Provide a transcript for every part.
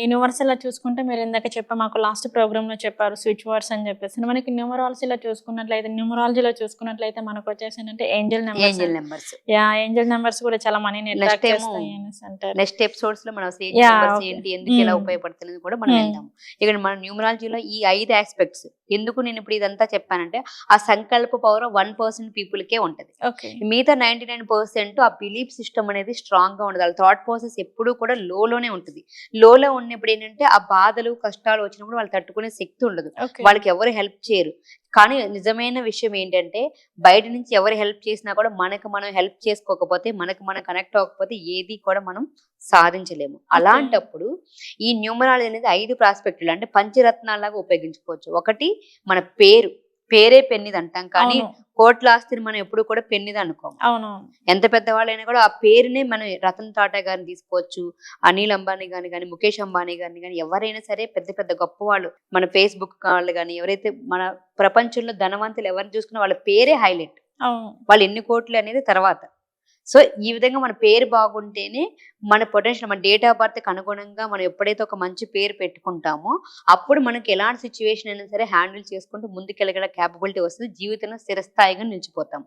Universal చూసుకుంటే మీరు ఇందాక చెప్పా మాకు లాస్ట్ ప్రోగ్రామ్లో చెప్పారు స్విచ్ వర్డ్స్ అని చెప్పేసి. మనకి న్యూమరాలజీలో చూసుకున్నట్లయితే న్యూమరాలజీలో చూసుకున్నట్లయితే మనకు వచ్చేసి ఏంటంటే angel angel numbers yeah angel numbers కూడా చాలా అంటారు. నెక్స్ట్ ఎపిసోడ్స్లో మనం. ఏంటి ఎందుకు ఎలా Hmm. ఉపయోగపడుతుంది కూడా మనం Hmm. వెళ్దాం ఇక్కడ మన న్యూమరాలజీలో ఈ ఐదు ఆస్పెక్ట్స్ ఎందుకు నేను ఇప్పుడు ఇదంతా చెప్పానంటే ఆ సంకల్ప పవర్ వన్ పర్సెంట్ పీపుల్ కే ఉంటది. మిగతా నైన్టీ నైన్ పర్సెంట్ ఆ బిలీఫ్ సిస్టమ్ అనేది స్ట్రాంగ్గా ఉండదు. వాళ్ళ థాట్ ప్రాసెస్ ఎప్పుడూ కూడా లోలోనే ఉంటుంది. లోలో ఉన్నప్పుడు ఏంటంటే ఆ బాధలు కష్టాలు వచ్చినప్పుడు వాళ్ళు తట్టుకునే శక్తి ఉండదు. వాళ్ళకి ఎవరు హెల్ప్ చేయరు. కానీ నిజమైన విషయం ఏంటంటే బయట నుంచి ఎవరు హెల్ప్ చేసినా కూడా మనకు మనం హెల్ప్ చేసుకోకపోతే మనకు మనం కనెక్ట్ అవ్వకపోతే ఏది కూడా మనం సాధించలేము. అలాంటప్పుడు ఈ న్యూమరాలజీ అనేది ఐదు ప్రాస్పెక్టులు అంటే పంచరత్నాలాగా ఉపయోగించుకోవచ్చు. ఒకటి మన పేరు. పేరే పెన్నిది అంటాం కానీ కోట్ల ఆస్తిని మనం ఎప్పుడు కూడా పెన్నిది అనుకోము అవును ఎంత పెద్దవాళ్ళైనా కూడా ఆ పేరునే మనం రతన్ టాటా గారిని తీసుకోవచ్చు అనిల్ అంబానీ గాని కానీ ముఖేష్ అంబానీ గారిని కానీ ఎవరైనా సరే పెద్ద పెద్ద గొప్ప వాళ్ళు మన ఫేస్బుక్ వాళ్ళు కానీ ఎవరైతే మన ప్రపంచంలో ధనవంతులు ఎవరిని చూసుకున్నా వాళ్ళ పేరే హైలైట్. వాళ్ళు ఎన్ని కోట్లు అనేది తర్వాత. సో ఈ విధంగా మన పేరు బాగుంటేనే మన పొటెన్షియల్ మన డేట్ ఆఫ్ బర్త్కి అనుగుణంగా మనం ఎప్పుడైతే ఒక మంచి పేరు పెట్టుకుంటామో అప్పుడు మనకి ఎలాంటి సిచ్యువేషన్ అయినా సరే హ్యాండిల్ చేసుకుంటూ ముందుకెళ్ళగల క్యాపబిలిటీ వస్తుంది. జీవితంలో స్థిరస్థాయిగా నిలిచిపోతాం.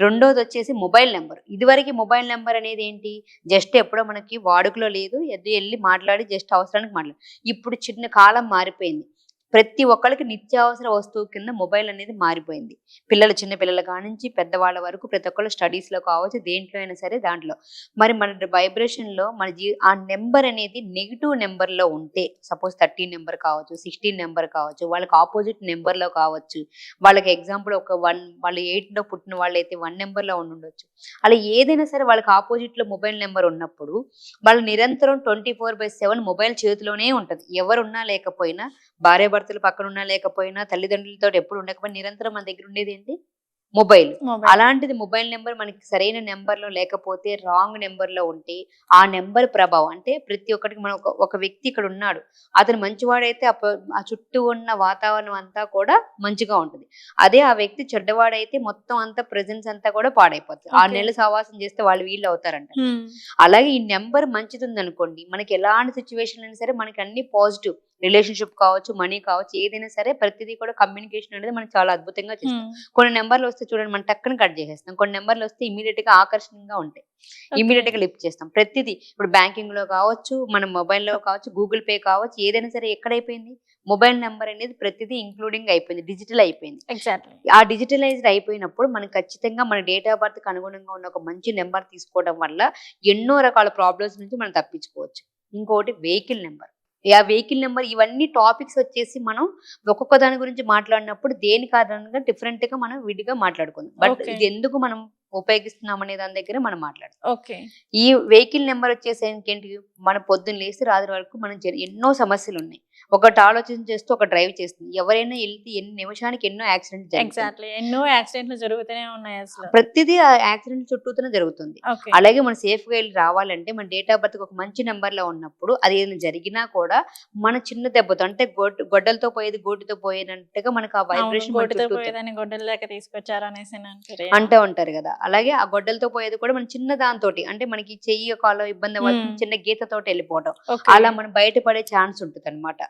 రెండోది వచ్చేసి మొబైల్ నెంబర్ ఇదివరకు మొబైల్ నెంబర్ అనేది ఏంటి? జస్ట్ ఎప్పుడో మనకి వాడుకలో లేదు. ఎద్దు వెళ్ళి మాట్లాడి జస్ట్ అవసరానికి మాట్లాడు. ఇప్పుడు చిన్న కాలం మారిపోయింది. ప్రతి ఒక్కరికి నిత్యావసర వస్తువు కింద మొబైల్ అనేది మారిపోయింది. పిల్లలు చిన్న పిల్లల కానించి పెద్దవాళ్ళ వరకు ప్రతి ఒక్కళ్ళు స్టడీస్లో కావచ్చు దేంట్లో అయినా సరే దాంట్లో. మరి మన వైబ్రేషన్లో మన జీ ఆ నెంబర్ అనేది నెగిటివ్ నెంబర్లో ఉంటే సపోజ్ థర్టీన్ నెంబర్ కావచ్చు సిక్స్టీన్ నెంబర్ కావచ్చు వాళ్ళకి ఆపోజిట్ నెంబర్లో కావచ్చు వాళ్ళకి ఎగ్జాంపుల్ ఒక వన్ వాళ్ళు ఎయిట్లో పుట్టిన వాళ్ళు అయితే వన్ నెంబర్లో ఉండి ఉండొచ్చు. అలా ఏదైనా సరే వాళ్ళకి ఆపోజిట్లో మొబైల్ నెంబర్ ఉన్నప్పుడు వాళ్ళు నిరంతరం twenty four by seven mobile చేతిలోనే ఉంటది. ఎవరున్నా లేకపోయినా భార్య భర్తలు పక్కన ఉన్నా లేకపోయినా తల్లిదండ్రులతో ఎప్పుడు ఉండకపోయినా నిరంతరం మన దగ్గర ఉండేది ఏంటి? మొబైల్. అలాంటిది మొబైల్ నెంబర్ మనకి సరైన నెంబర్లో లేకపోతే రాంగ్ నెంబర్లో ఉంటే ఆ నెంబర్ ప్రభావం అంటే ప్రతి ఒక్కటికి మనం ఒక- వ్యక్తి ఇక్కడ ఉన్నాడు. అతను మంచివాడైతే ఆ చుట్టూ ఉన్న వాతావరణం అంతా కూడా మంచిగా ఉంటుంది. అదే ఆ వ్యక్తి చెడ్డవాడైతే మొత్తం అంతా ప్రెజెన్స్ అంతా కూడా పాడైపోతుంది. ఆ. నెల సహవాసం చేస్తే వాళ్ళు వీళ్ళు అవుతారంట. అలాగే ఈ నెంబర్ మంచిది ఉంది అనుకోండి మనకి ఎలాంటి సిచ్యువేషన్ అయినా సరే మనకి అన్ని పాజిటివ్ రిలేషన్షిప్ కావచ్చు మనీ కావచ్చు ఏదైనా సరే ప్రతిదీ కూడా కమ్యూనికేషన్ అనేది మనం చాలా అద్భుతంగా చేస్తాం. కొన్ని నెంబర్లు వస్తే చూడండి మనం టక్కన కట్ చేసేస్తాం. కొన్ని నెంబర్లు వస్తే ఇమీడియట్గా ఆకర్షణీయంగా ఉంటాయి. ఇమీడియట్గా లిఫ్ట్ చేస్తాం. ప్రతిదీ ఇప్పుడు బ్యాంకింగ్లో కావచ్చు మన మొబైల్లో కావచ్చు గూగుల్ పే కావచ్చు ఏదైనా సరే ఎక్కడైపోయింది? మొబైల్ నెంబర్ అనేది ప్రతిదీ ఇంక్లూడింగ్ అయిపోయింది డిజిటల్ అయిపోయింది. ఎగ్జాక్ట్లీ. ఆ డిజిటలైజ్డ్ అయిపోయినప్పుడు మనకి ఖచ్చితంగా మన డేట్ ఆఫ్ బర్త్ అనుగుణంగా ఉన్న ఒక మంచి నెంబర్ తీసుకోవడం వల్ల ఎన్నో రకాల ప్రాబ్లమ్స్ నుంచి మనం తప్పించుకోవచ్చు. ఇంకోటి వెహికల్ నెంబర్. ఆ వెహికల్ నెంబర్ ఇవన్నీ టాపిక్స్ వచ్చేసి మనం ఒక్కొక్క దాని గురించి మాట్లాడినప్పుడు దేని కారణంగా డిఫరెంట్గా మనం విడిగా మాట్లాడుకుందాం బట్. ఇది ఎందుకు మనం ఉపయోగిస్తున్నాం అనే దాని దగ్గర మనం మాట్లాడదాం ఓకే. ఈ వెహికల్ నెంబర్ వచ్చేసి ఏంటి మన పొద్దున్న లేసి రాత్రి వరకు మనం ఎన్నో సమస్యలు ఉన్నాయి ఒకటి ఆలోచన చేస్తూ ఒక డ్రైవ్ చేస్తుంది. ఎవరైనా వెళ్తే ఎన్ని నిమిషానికి ఎన్నో యాక్సిడెంట్ ఎగ్జాక్ట్లీ. ఎన్నో యాక్సిడెంట్లు జరుగుతూనే ఉన్నాయి అసలు. ప్రతిదీ ఆ యాక్సిడెంట్ చుట్టూతోనే జరుగుతుంది. అలాగే మనం సేఫ్గా వెళ్ళి రావాలంటే మన డేట్ ఆఫ్ బర్త్ ఒక మంచి నెంబర్లో ఉన్నప్పుడు అది ఏదైనా జరిగినా కూడా మన చిన్న దెబ్బతో అంటే గొడ్డ- గొడ్డలతో పోయేది గోటితో పోయినట్టుగా మనకు ఆ వైబ్రేషన్ గొడ్డుతో పోయేదాన్ని గొడ్డల దాకా తీసుకొచ్చారు అనేసి అంటూ ఉంటారు కదా. అలాగే ఆ గొడ్డలతో పోయేది కూడా మన చిన్న దాంతోటి అంటే మనకి చెయ్యి కాలో ఇబ్బంది. చిన్న గీతతోటి వెళ్ళిపోవడం. అలా మనం బయటపడే ఛాన్స్ ఉంటుంది అనమాట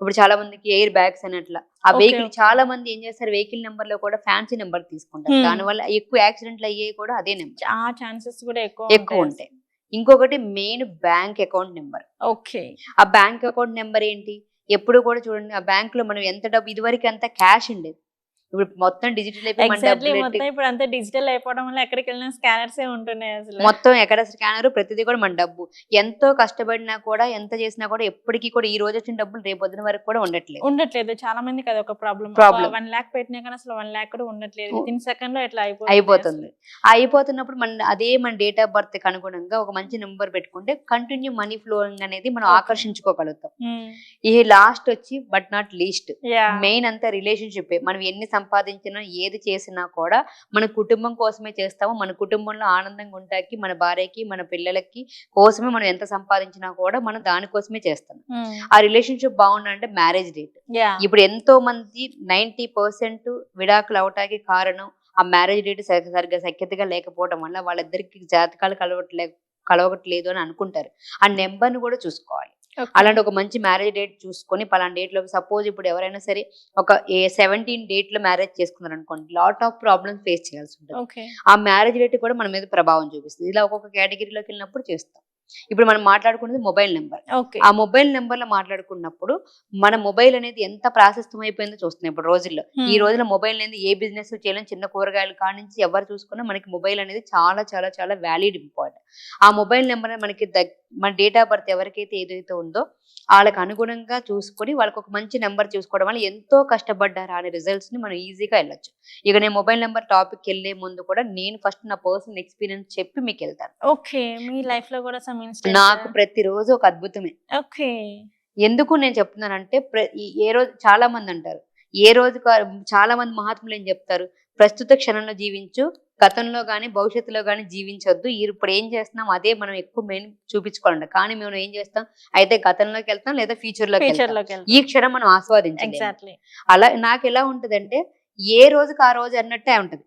ఇప్పుడు చాలా మందికి ఎయిర్ బ్యాగ్స్ అని అట్లా. ఆ వెహికల్. చాలా మంది ఏం చేస్తారు వెహికల్ నెంబర్లో కూడా ఫ్యాన్సీ నెంబర్ తీసుకుంటారు. దానివల్ల ఎక్కువ యాక్సిడెంట్లు అయ్యేవి కూడా అదే నెంబర్. ఆ ఛాన్సెస్ కూడా ఎక్కువ ఎక్కువ ఉంటాయి. ఇంకొకటి main bank account number. Okay. ఆ బ్యాంక్ అకౌంట్ నెంబర్ ఏంటి? ఎప్పుడు కూడా చూడండి ఆ బ్యాంక్లో మనం ఎంత డబ్బు ఇదివరకు ఎంత క్యాష్ ఉండేది? ఇప్పుడు మొత్తం డిజిటల్ అయిపోయి ఇప్పుడు అంతా డిజిటల్ అయిపోవడం వల్ల ఎక్కడికి వెళ్ళినా స్కానర్స్ ఉంటున్నాయి అసలు. మొత్తం ఎక్కడ స్కానర్ ప్రతిదీ కూడా మన డబ్బు. ఎంతో కష్టపడినా కూడా ఎంత చేసినా కూడా ఎప్పటికీ కూడా ఈ రోజు వచ్చిన డబ్బులు రేపు పొద్దున వరకు కూడా ఉండట్లేదు. ఉండట్లేదు. చాలా మందికి అది ఒక ప్రాబ్లం Problem. వన్ లాక్ పెట్టినా కానీ అసలు వన్ లాక్ కూడా ఉండట్లేదు. ఇన్ సెకండ్లో ఇట్లా అయిపోతుంది. అయిపోతున్నప్పుడు మన అదే మన డేట్ ఆఫ్ బర్త్కి అనుగుణంగా ఒక మంచి నెంబర్ పెట్టుకుంటే కంటిన్యూ మనీ ఫ్లోయింగ్ అనేది మనం. ఆకర్షించుకోగలుగుతాం. Hmm. ఈ లాస్ట్ వచ్చి బట్ నాట్ లీస్ట్ మెయిన్ అంతా రిలేషన్షిప్ మనం ఎన్ని సంపాదించినా ఏది చేసినా కూడా మన కుటుంబం కోసమే చేస్తాము. మన కుటుంబంలో ఆనందంగా ఉంటాకి మన భార్యకి మన పిల్లలకి కోసమే మనం ఎంత సంపాదించినా కూడా మనం దానికోసమే చేస్తాం ఆ రిలేషన్షిప్ బాగుండాలంటే మ్యారేజ్ డేట్. ఇప్పుడు ఎంతో మంది నైన్టీ పర్సెంట్ విడాకులు అవటానికి కారణం ఆ మ్యారేజ్ డేట్ సరిగ్గా సఖ్యతగా లేకపోవడం వల్ల వాళ్ళిద్దరికి జాతకాలు కలవట్లే కలవట్లేదు అని అనుకుంటారు. ఆ నెంబర్ని కూడా చూసుకోవాలి. అలాంటి ఒక మంచి మ్యారేజ్ డేట్ చూసుకొని పలానా డేట్లో సపోజ్ ఇప్పుడు ఎవరైనా సరే ఒక ఏ సెవెంటీన్ డేట్లో మ్యారేజ్ చేసుకున్నారు అనుకోండి లాట్ ఆఫ్ ప్రాబ్లమ్స్ ఫేస్ చేయాల్సి ఉంటుంది. ఆ మ్యారేజ్ డేట్ కూడా మన మీద ప్రభావం చూపిస్తుంది. ఇలా ఒక్కొక్క కేటగిరీలోకి వెళ్ళినప్పుడు చేస్తాం. ఇప్పుడు మనం మాట్లాడుకునేది మొబైల్ నెంబర్. ఆ మొబైల్ నెంబర్లో మాట్లాడుకున్నప్పుడు మన మొబైల్ అనేది ఎంత ప్రాశస్తం అయిపోయిందో చూస్తున్నాం. ఇప్పుడు రోజుల్లో. ఈ రోజున మొబైల్ అనేది ఏ బిజినెస్ చేయలేం చిన్న కూరగాయలు కానించి ఎవరు చూసుకున్నా మనకి మొబైల్ అనేది చాలా చాలా చాలా వ్యాలిడ్ ఇంపార్టెంట్. ఆ మొబైల్ నెంబర్ మనకి దగ్ మన డేట్ ఆఫ్ బర్త్ ఎవరికైతే ఏదైతే ఉందో వాళ్ళకి అనుగుణంగా చూసుకొని వాళ్ళకి ఒక మంచి నెంబర్ చూసుకోవడం వల్ల ఎంతో కష్టపడ్డారా అనే రిజల్ట్స్ని మనం ఈజీగా వెళ్ళొచ్చు. ఇక నేను మొబైల్ నెంబర్ టాపిక్ వెళ్ళే ముందు కూడా నేను ఫస్ట్ నా పర్సనల్ ఎక్స్పీరియన్స్ చెప్పి మీకు వెళ్తాను. ఓకే మీ లైఫ్లో కూడా నాకు ప్రతిరోజు ఒక అద్భుతమే. ఓకే. ఎందుకు నేను చెప్తున్నానంటే ఏ రోజు చాలా మంది అంటారు. ఏ రోజు చాలా మంది మహాత్ములు ఏం చెప్తారు? ప్రస్తుత క్షణంలో జీవించు గతంలో గానీ భవిష్యత్తులో గానీ జీవించొద్దు. ఈ ఇప్పుడు ఏం చేస్తున్నాం అదే మనం ఎక్కువ మెయిన్ చూపించుకోవాలంట. కానీ మేము ఏం చేస్తాం అయితే గతంలోకి వెళ్తాం లేదా ఫ్యూచర్లోకి లోకి ఈ క్షణం మనం ఆస్వాదించాలి అలా నాకు ఎలా ఉంటదంటే ఏ రోజుకి ఆ రోజు అన్నట్టే ఉంటది.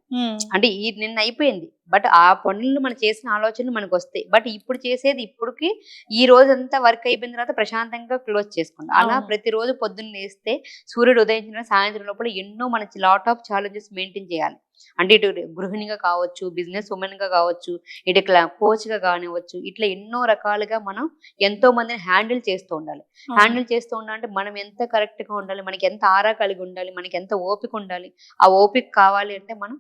అంటే ఈ నిన్న అయిపోయింది. బట్ ఆ పనులు మనం చేసిన ఆలోచనలు మనకు వస్తాయి బట్ ఇప్పుడు చేసేది ఇప్పటికి ఈ రోజంతా వర్క్ అయిపోయిన తర్వాత ప్రశాంతంగా క్లోజ్ చేసుకుంటాం అలా. ప్రతిరోజు పొద్దున్న లేస్తే సూర్యుడు ఉదయించిన సాయంత్రం లోపల ఎన్నో మన లాట్ ఆఫ్ ఛాలెంజెస్ మెయింటైన్ చేయాలి. అంటే ఇటు గృహిణిగా కావచ్చు బిజినెస్ ఉమెన్గా కావచ్చు ఇటు కోచ్గా కానివ్వచ్చు ఇట్లా ఎన్నో రకాలుగా మనం ఎంతో మందిని హ్యాండిల్ చేస్తూ ఉండాలి. హ్యాండిల్ చేస్తూ ఉండాలంటే మనం ఎంత కరెక్ట్గా ఉండాలి మనకి ఎంత ఆరా కలిగి ఉండాలి మనకి ఎంత ఓపిక ఉండాలి. ఆ ఓపిక కావాలి అంటే మనం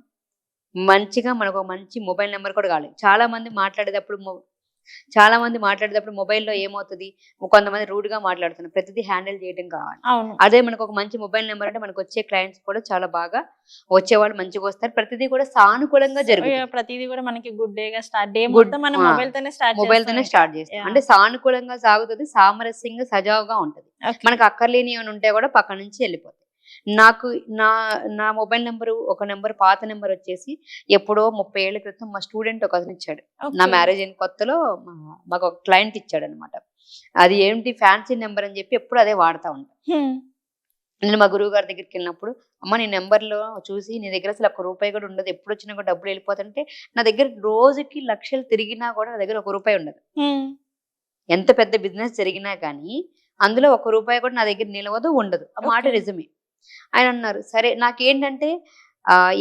మంచిగా మనకు ఒక మంచి మొబైల్ నెంబర్ కూడా కావాలి. చాలా మంది మాట్లాడేటప్పుడు చాలా మంది మాట్లాడేటప్పుడు మొబైల్లో ఏమవుతుంది? కొంతమంది రూడ్గా మాట్లాడుతున్నారు. ప్రతిదీ హ్యాండిల్ చేయడం కావాలి. అదే మనకు ఒక మంచి మొబైల్ నెంబర్ అంటే మనకు వచ్చే క్లయింట్స్ కూడా చాలా బాగా వచ్చేవాళ్ళు మంచిగా వస్తారు. ప్రతిదీ కూడా సానుకూలంగా జరుగుతుంది. ప్రతిదీ కూడా మనకి గుడ్ స్టార్ట్ డే మనం. మొబైల్ తోనే స్టార్ట్ మొబైల్ తోనే స్టార్ట్ చేస్తాం. అంటే సానుకూలంగా సాగుతుంది సామరస్యంగా సజావుగా ఉంటది. మనకు అక్కర్లేని ఏమైనా ఉంటే కూడా పక్క నుంచి వెళ్ళిపోతాయి. నాకు నా నా మొబైల్ నెంబర్ ఒక నెంబర్ పాత నెంబర్ వచ్చేసి ఎప్పుడో ముప్పై ఏళ్ళ క్రితం మా స్టూడెంట్ ఒక అతను ఇచ్చాడు. నా మ్యారేజ్ అయిన కొత్తలో మాకు ఒక క్లయింట్ ఇచ్చాడు అనమాట అది ఏంటి ఫ్యాన్సీ నెంబర్ అని చెప్పి ఎప్పుడు అదే వాడుతూ ఉంటాను నేను మా గురువు గారి దగ్గరికి వెళ్ళినప్పుడు అమ్మ నీ నెంబర్లో చూసి నీ దగ్గర అసలు ఒక్క రూపాయి కూడా ఉండదు. ఎప్పుడు వచ్చినా కూడా డబ్బులు వెళ్ళిపోతుంటే నా దగ్గర రోజుకి లక్షలు తిరిగినా కూడా నా దగ్గర ఒక రూపాయి ఉండదు. ఎంత పెద్ద బిజినెస్ జరిగినా కానీ అందులో ఒక రూపాయి కూడా నా దగ్గర నిలవదు ఉండదు. ఆ మాట. నిజమే. ఆయన అన్నారు సరే నాకేంటంటే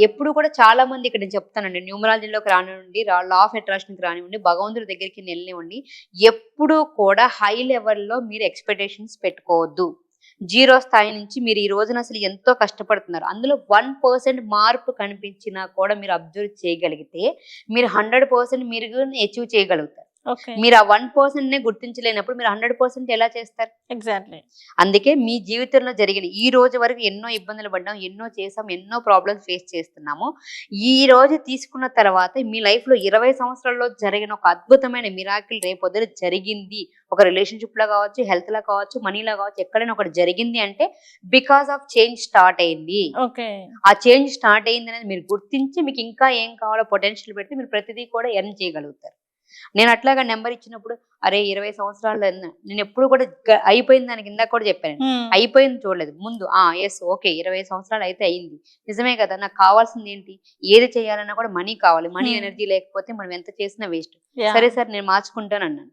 ఎప్పుడు కూడా చాలా మంది ఇక్కడ నేను చెప్తానండి న్యూమరాలజీలోకి రానివ్వండి లా ఆఫ్ అట్రాక్షన్కి రానివ్వండి భగవంతుడి దగ్గరికి వెళ్ళనివ్వండి ఎప్పుడూ కూడా హై లెవెల్లో మీరు ఎక్స్పెక్టేషన్స్ పెట్టుకోవద్దు. జీరో స్థాయి నుంచి మీరు ఈ రోజున అసలు ఎంతో కష్టపడుతున్నారు. అందులో వన్ పర్సెంట్ మార్పు కనిపించినా కూడా మీరు అబ్జర్వ్ చేయగలిగితే మీరు హండ్రెడ్ పర్సెంట్ మీరు అచీవ్ చేయగలుగుతారు. మీరు ఆ వన్ పర్సెంట్ నే గుర్తించలేనప్పుడు మీరు హండ్రెడ్ పర్సెంట్ ఎలా చేస్తారు? ఎగ్జాక్ట్లీ. అందుకే మీ జీవితంలో జరిగిన ఈ రోజు వరకు ఎన్నో ఇబ్బందులు పడ్డాం ఎన్నో చేసాం ఎన్నో ప్రాబ్లమ్స్ ఫేస్ చేస్తున్నాము. ఈ రోజు తీసుకున్న తర్వాత మీ లైఫ్లో ఇరవై సంవత్సరాల్లో జరిగిన ఒక అద్భుతమైన మిరాకిల్ రేపొద్దున జరిగింది. ఒక రిలేషన్షిప్లో కావచ్చు హెల్త్లో కావచ్చు మనీలో కావచ్చు ఎక్కడైనా ఒకటి జరిగింది అంటే బికాస్ ఆఫ్ చేంజ్ స్టార్ట్ అయింది. ఓకే. ఆ చేంజ్ స్టార్ట్ అయింది అనేది మీరు గుర్తించి మీకు ఇంకా ఏం కావాలో పొటెన్షియల్ పెడితే మీరు ప్రతిదీ కూడా ఎర్న్ చేయగలుగుతారు. నేను అట్లాగా నెంబర్ ఇచ్చినప్పుడు అరే ఇరవై సంవత్సరాలు అన్న- నేను ఎప్పుడు కూడా అయిపోయింది దానికి ఇందాక కూడా చెప్పాను. అయిపోయింది చూడలేదు. ముందు ఆ ఎస్ ఓకే ఇరవై సంవత్సరాలు అయితే అయింది. నిజమే కదా నాకు కావాల్సింది ఏంటి? ఏది చేయాలన్నా కూడా మనీ కావాలి. మనీ. ఎనర్జీ లేకపోతే మనం ఎంత చేసినా వేస్ట్. సరే సార్ నేను మార్చుకుంటాను అన్నాను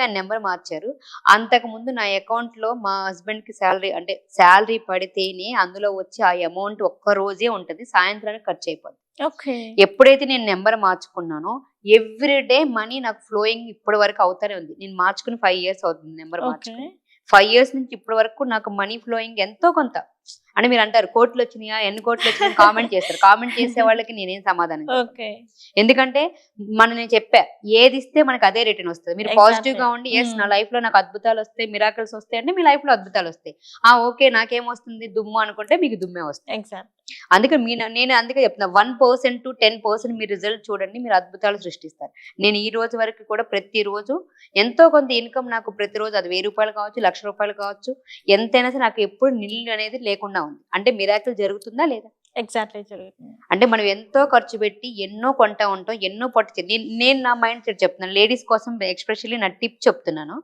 గా నెంబర్ మార్చారు. అంతకు ముందు నా అకౌంట్లో మా హస్బెండ్కి శాలరీ అంటే శాలరీ పడితేనే అందులో వచ్చి ఆ అమౌంట్ ఒక్క రోజే ఉంటది. సాయంత్రానికి ఖర్చు అయిపోద్ది ఓకే. ఎప్పుడైతే నేను నెంబర్ మార్చుకున్నానో ఎవ్రీ డే మనీ నాకు ఫ్లోయింగ్ ఇప్పటి వరకు అవుతానే ఉంది. నేను మార్చుకుని ఫైవ్ ఇయర్స్ అవుతుంది నెంబర్ మార్చుకుని. ఫైవ్ ఇయర్స్ నుంచి ఇప్పటి వరకు నాకు మనీ ఫ్లోయింగ్ ఎంతో కొంత. అంటే మీరు అంటారు. కోట్లు వచ్చినాయా ఎన్ని కోట్లు వచ్చినాయి కామెంట్ చేస్తారు. కామెంట్ చేసే వాళ్ళకి నేనేం సమాధానం ఎందుకంటే మన నేను చెప్పా ఏది ఇస్తే మనకి అదే రిటర్న్ వస్తుంది. మీరు. పాజిటివ్గా ఉండి ఎస్ Hmm. నా లైఫ్లో నాకు అద్భుతాలు వస్తాయి మిరాకల్స్ వస్తాయి అంటే మీ లైఫ్లో అద్భుతాలు వస్తాయి. ఆ ఓకే నాకేం వస్తుంది? దుమ్ము అనుకుంటే మీకు దుమ్మే వస్తుంది. ఎగ్జాక్ట్ అందుకే మీ నేను అందుకే చెప్తున్నా one percent to ten percent me result చూడండి మీరు అద్భుతాలు సృష్టిస్తారు. నేను ఈ రోజు వరకు కూడా ప్రతిరోజు ఎంతో కొంత ఇన్కమ్ నాకు ప్రతిరోజు అది వెయ్యి రూపాయలు కావచ్చు లక్ష రూపాయలు కావచ్చు ఎంతైనా సరే నాకు ఎప్పుడు నిల్లు అనేది లేకుండా ఉంది. అంటే మిరాకిల్ జరుగుతుందా లేదా? ఎగ్జాక్ట్లీ జరుగుతుంది. అంటే మనం ఎంతో ఖర్చు పెట్టి ఎన్నో కొంటా ఉంటాం ఎన్నో పట్టు చీర- నేను నేను నా మైండ్ సెట్ చెప్తున్నాను. లేడీస్ కోసం ఎక్స్పెషల్లీ నా టిప్ చెప్తున్నాను.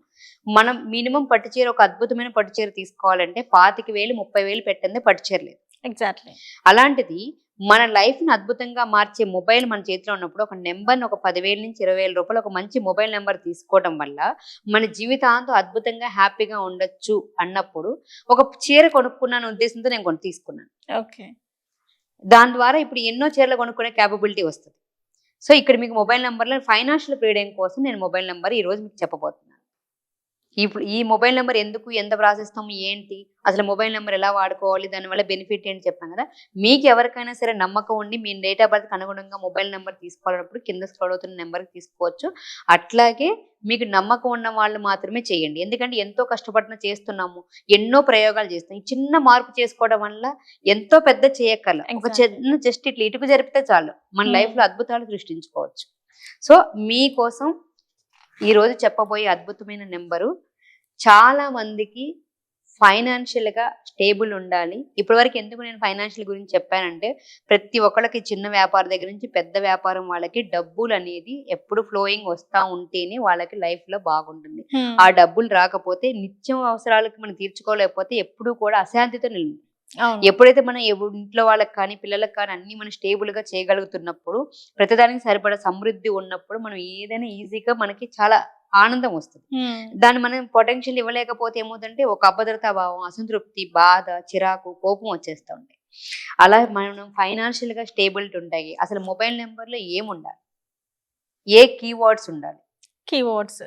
మనం మినిమం పట్టు చీర ఒక అద్భుతమైన పట్టు చీర తీసుకోవాలంటే పాతిక వేలు ముప్పై వేలు పెట్టిందే పట్టు చీర లేదు. ఎగ్జాక్ట్లీ అలాంటిది మన లైఫ్ని అద్భుతంగా మార్చే మొబైల్ మన చేతిలో ఉన్నప్పుడు ఒక నెంబర్ ఒక పదివేల నుంచి ఇరవై వేల రూపాయలు ఒక మంచి మొబైల్ నెంబర్ తీసుకోవడం వల్ల మన జీవితాంతం అద్భుతంగా హ్యాపీగా ఉండొచ్చు అన్నప్పుడు ఒక చీర కొనుక్కున్నాను ఉద్దేశంతో నేను కొని తీసుకున్నాను. ఓకే. దాని ద్వారా ఇప్పుడు ఎన్నో చీరలు కొనుక్కునే క్యాపబిలిటీ వస్తుంది. సో ఇక్కడ మీకు మొబైల్ నెంబర్లో ఫైనాన్షియల్ ఫ్రీడమ్ కోసం నేను మొబైల్ నెంబర్ ఈ రోజు మీకు చెప్పబోతున్నాను. ఇప్పుడు ఈ మొబైల్ నెంబర్ ఎందుకు ఎంత ప్రాసెస్తాము ఏంటి అసలు మొబైల్ నెంబర్ ఎలా వాడుకోవాలి దానివల్ల బెనిఫిట్ ఏంటి చెప్పాను కదా. మీకు ఎవరికైనా సరే నమ్మకం ఉండి మీ డేట్ ఆఫ్ బర్త్కి అనుగుణంగా మొబైల్ నెంబర్ తీసుకోవాలన్నప్పుడు కింద స్క్రోల్ అవుతున్న నెంబర్కి తీసుకోవచ్చు. అట్లాగే మీకు నమ్మకం ఉన్న వాళ్ళు మాత్రమే చేయండి. ఎందుకంటే ఎంతో కష్టపడిన చేస్తున్నాము ఎన్నో ప్రయోగాలు చేస్తున్నాం. ఈ చిన్న మార్పు చేసుకోవడం వల్ల ఎంతో పెద్ద చేయక్కర్ల. ఒక. చిన్న జస్ట్ ఇట్లా ఇటుకు జరిపితే చాలు. మన Hmm. లైఫ్లో అద్భుతాలు సృష్టించుకోవచ్చు. సో మీకోసం ఈ రోజు చెప్పబోయే అద్భుతమైన నెంబరు చాలా మందికి ఫైనాన్షియల్గా స్టేబుల్ ఉండాలి. ఇప్పటివరకు ఎందుకు నేను ఫైనాన్షియల్ గురించి చెప్పానంటే ప్రతి ఒక్కళ్ళకి చిన్న వ్యాపారం దగ్గర నుంచి పెద్ద వ్యాపారం వాళ్ళకి డబ్బులు అనేది ఎప్పుడు ఫ్లోయింగ్ వస్తా ఉంటేనే వాళ్ళకి లైఫ్లో బాగుంటుంది. ఆ డబ్బులు రాకపోతే నిత్యం అవసరాలకు మనం తీర్చుకోలేకపోతే ఎప్పుడూ కూడా అశాంతితో నిల్ ఎప్పుడైతే మనం ఇంట్లో వాళ్ళకి కానీ పిల్లలకు కానీ అన్ని మనం స్టేబుల్గా చేయగలుగుతున్నప్పుడు ప్రతిదానికి సరిపడా సమృద్ధి ఉన్నప్పుడు మనం ఏదైనా ఈజీగా మనకి చాలా ఆనందం వస్తుంది. దాన్ని మనం పొటెన్షియల్ ఇవ్వలేకపోతే ఏమవుతుందంటే ఒక అభద్రతా భావం అసంతృప్తి బాధ చిరాకు కోపం వచ్చేస్తూ ఉంటాయి. అలా మనం ఫైనాన్షియల్గా స్టేబిలిటీ ఉంటాయి. అసలు మొబైల్ నెంబర్లో ఏముండాలి? ఏ కీవర్డ్స్ ఉండాలి? కీవర్డ్స్